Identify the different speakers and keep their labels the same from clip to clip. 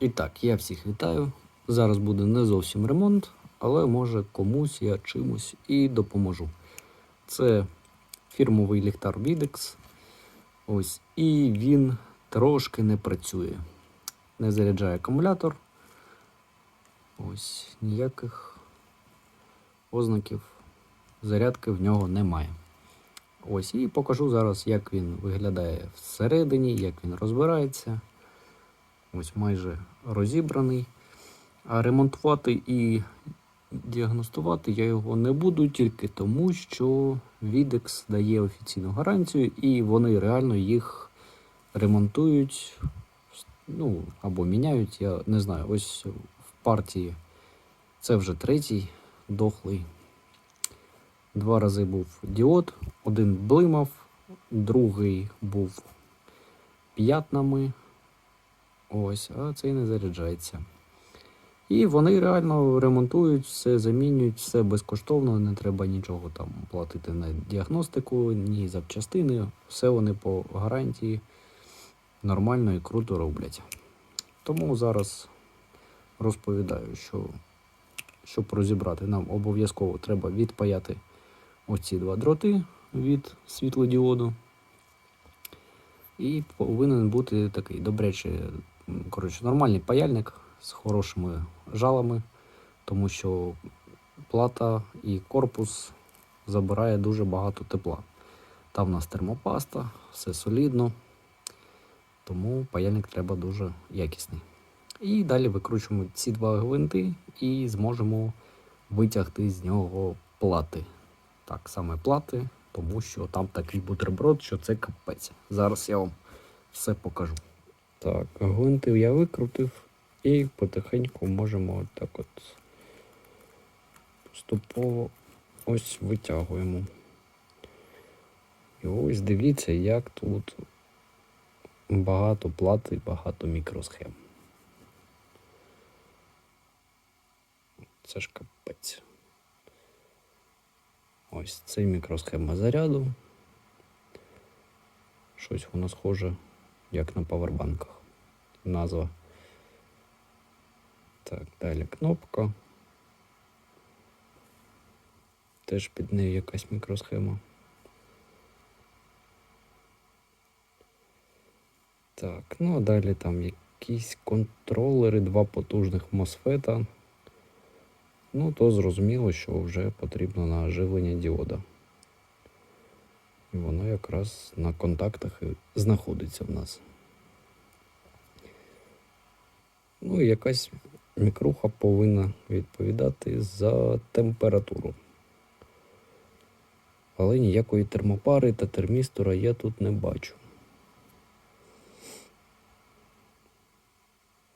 Speaker 1: І так, я всіх вітаю. Зараз буде не зовсім ремонт, але може комусь я чимось і допоможу. Це фірмовий ліхтар Videx. Ось, і він трошки не працює. Не заряджає акумулятор. Ось ніяких ознаків зарядки в нього немає. Ось, і покажу зараз, як він виглядає всередині, як він розбирається. Ось майже розібраний. А ремонтувати і діагностувати я його не буду тільки тому, що Videx дає офіційну гарантію, і вони реально їх ремонтують, ну, або міняють, я не знаю. Ось в партії це вже третій дохлий. Два рази був діод, один блимав, другий був п'ятнами. Ось, а цей не заряджається. І вони реально ремонтують, все замінюють, все безкоштовно, не треба нічого там платити на діагностику, ні запчастини. Все вони по гарантії нормально і круто роблять. Тому зараз розповідаю, що щоб розібрати, нам обов'язково треба відпаяти оці два дроти від світлодіоду. І повинен бути такий добрячий, м, коротше, нормальний паяльник з хорошими жалами, тому що плата і корпус забирає дуже багато тепла. Там у нас термопаста, все солідно, тому паяльник треба дуже якісний. І далі викручуємо ці два гвинти і зможемо витягти з нього плати. Так, саме плати, тому що там такий бутерброд, що це капець. Зараз я вам все покажу. Так, гвинти я викрутив і потихеньку можемо так от поступово ось витягуємо. І ось дивіться, як тут багато плат і багато мікросхем. Це ж капець. Ось це мікросхема заряду. Щось воно схоже, як на павербанках. Назва. Так, далі кнопка. Теж під нею якась мікросхема. Так, ну а далі там якісь контролери, два потужних мосфета. Ну, то зрозуміло, що вже потрібно на оживлення діода. Воно якраз на контактах і знаходиться в нас. Ну і якась мікруха повинна відповідати за температуру. Але ніякої термопари та термістора я тут не бачу.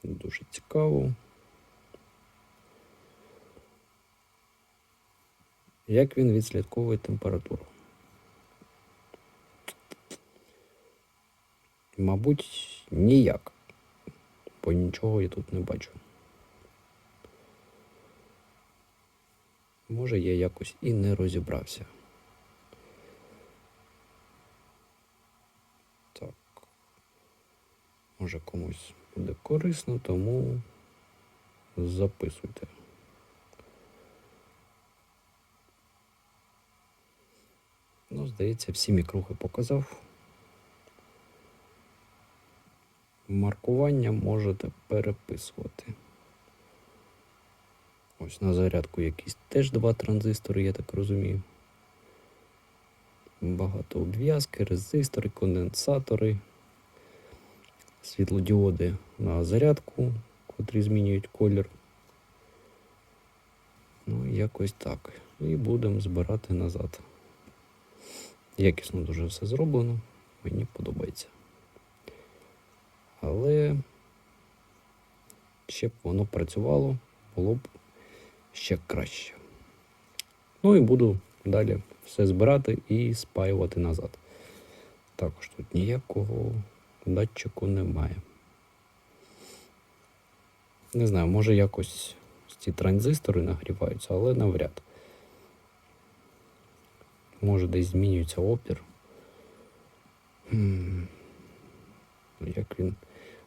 Speaker 1: Дуже цікаво. Як він відслідковує температуру? Мабуть, ніяк, бо нічого я тут не бачу. Може, я якось і не розібрався. Так. Може комусь буде корисно, тому записуйте. Ну, здається, всі мікрухи показав. Маркування можете переписувати. Ось на зарядку якісь теж два транзистори, я так розумію. Багато обв'язки, резистори, конденсатори, світлодіоди на зарядку, котрі змінюють колір. Ну, якось так. І будемо збирати назад. Якісно дуже все зроблено, мені подобається. Але ще б воно працювало, було б ще краще. Ну і буду далі все збирати і спаювати назад. Також тут ніякого датчику немає. Не знаю, може якось ці транзистори нагріваються, але навряд. Може десь змінюється опір. Як він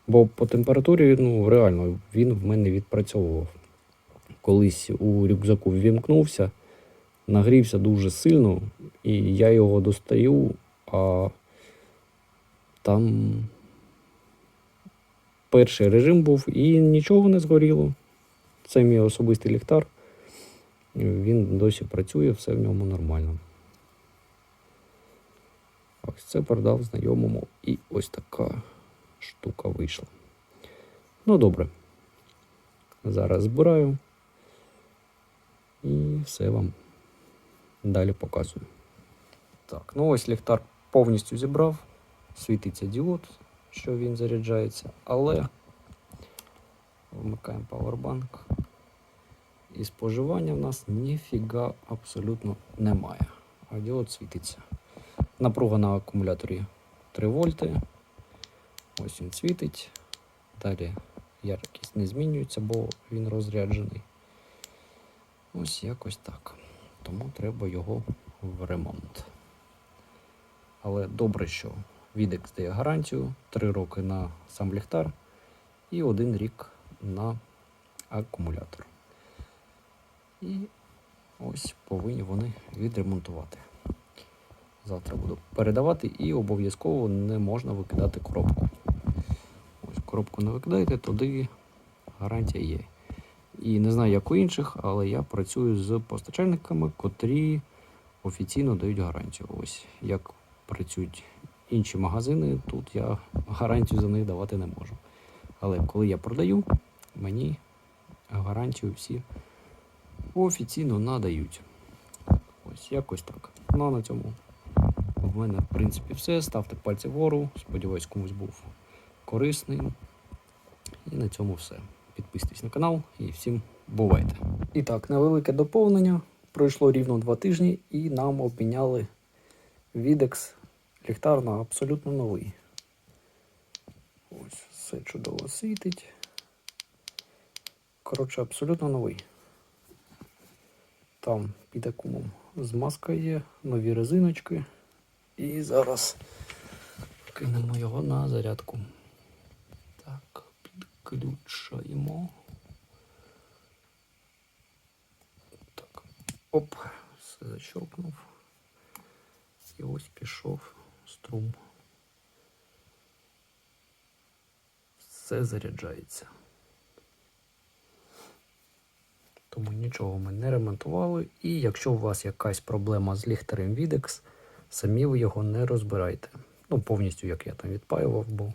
Speaker 1: Бо по температурі, ну реально, він в мене відпрацьовував. Колись у рюкзаку ввімкнувся, нагрівся дуже сильно, і я його достаю, а там перший режим був і нічого не згоріло. Це мій особистий ліхтар. Він досі працює, все в ньому нормально. Ось це продав знайомому, і ось така штука вийшла. Ну, добре. Зараз збираю і все вам далі показую. Так, ну ось ліхтар повністю зібрав. Світиться діод, що він заряджається, але вмикаємо павербанк. І споживання в нас ніфіга абсолютно немає. А діод світиться. Напруга на акумуляторі 3 вольти. Ось він світить. Далі яркість не змінюється, бо він розряджений. Ось якось так. Тому треба його в ремонт. Але добре, що Відекс дає гарантію 3 роки на сам ліхтар і 1 рік на акумулятор. І ось повинні вони відремонтувати. Завтра буду передавати і обов'язково не можна викидати коробку. Коробку не викидаєте, тоді гарантія є. І не знаю, як у інших, але я працюю з постачальниками, котрі офіційно дають гарантію. Ось як працюють інші магазини, тут я гарантію за них давати не можу. Але коли я продаю, мені гарантію всі офіційно надають. Ось якось так. Ну а на цьому в мене, в принципі, все. Ставте пальці вгору. Сподіваюсь, комусь був корисний. І на цьому все. Підписуйтесь на канал і всім бувайте. І так, невелике доповнення. Пройшло рівно два тижні і нам обміняли Відекс ліхтар на абсолютно новий. Ось все чудово світить. Коротше, абсолютно новий. Там під акумом змазка є, нові резиночки. І зараз кинемо його на зарядку. Так, підключаємо. Так, оп, все защелкнув. І ось пішов струм. Все заряджається. Тому нічого ми не ремонтували. І якщо у вас якась проблема з ліхтарем Videx, самі ви його не розбирайте. Ну, повністю, як я там відпаював, бо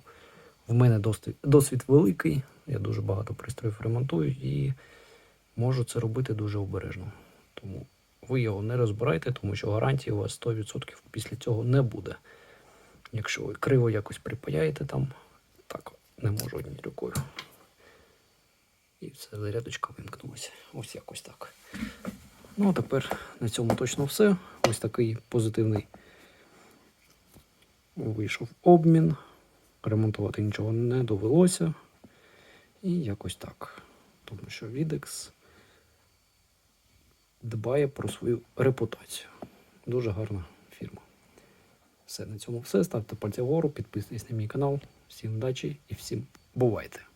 Speaker 1: в мене досвід, досвід великий, я дуже багато пристроїв ремонтую і можу це робити дуже обережно. Тому ви його не розбирайте, тому що гарантії у вас 100% після цього не буде. Якщо ви криво якось припаяєте там, так не можу однією рукою. І все, зарядочка вимкнулася. Ось якось так. Ну, а тепер на цьому точно все. Ось такий позитивний вийшов обмін. Ремонтувати нічого не довелося. І якось так. Тому що Відекс дбає про свою репутацію. Дуже гарна фірма. Все, на цьому все. Ставте пальці вгору, підписуйтесь на мій канал. Всім удачі і всім бувайте!